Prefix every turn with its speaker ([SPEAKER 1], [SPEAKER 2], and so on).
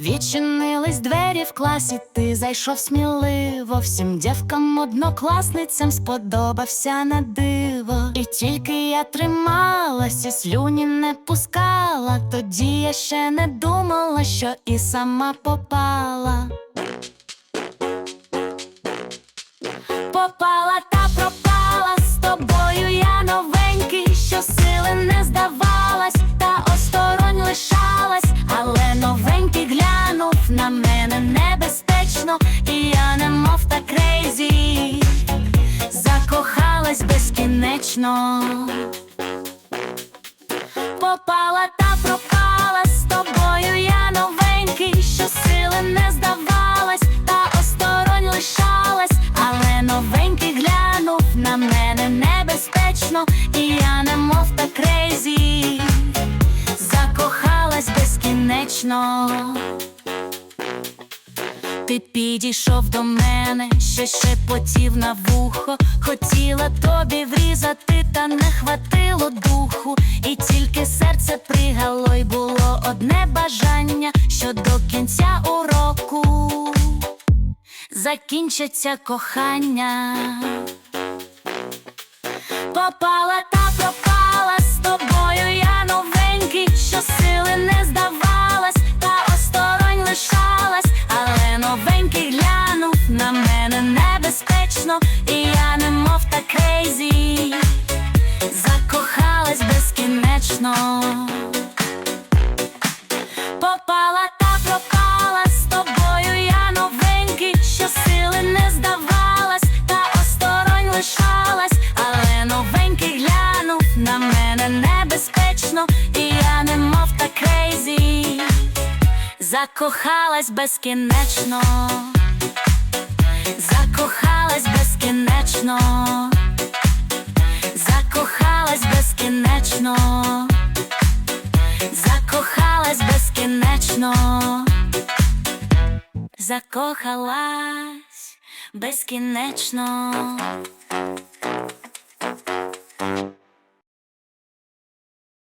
[SPEAKER 1] Відчинились двері в класі, ти зайшов сміливо. Всім дівкам однокласницям сподобався на диво. І тільки я трималась, і слюні не пускала. Тоді я ще не думала, що і сама попала. Попала та пропала безкінечно. Попала та пропала з тобою, я новенький, що сили не здавалась, та осторонь лишалась, але новенький глянув на мене небезпечно, і я немов та крейзі, закохалась безкінечно. Ти підійшов до мене, ще шепотів на вухо, хотіла тобі врізати, та не хватило духу, і тільки серце пригало, й було одне бажання, що до кінця уроку закінчиться кохання. Попала та пропала з тобою, я небезпечно, і я немов та крейзі, закохалась безкінечно. Попала та пропала з тобою, я новенький, що сили не здавалась, та осторонь лишалась, але новенький глянув на мене небезпечно, і я немов та крейзі, закохалась безкінечно, безкінечно, закохалась безкінечно. Закохалась безкінечно, закохалась безкінечно.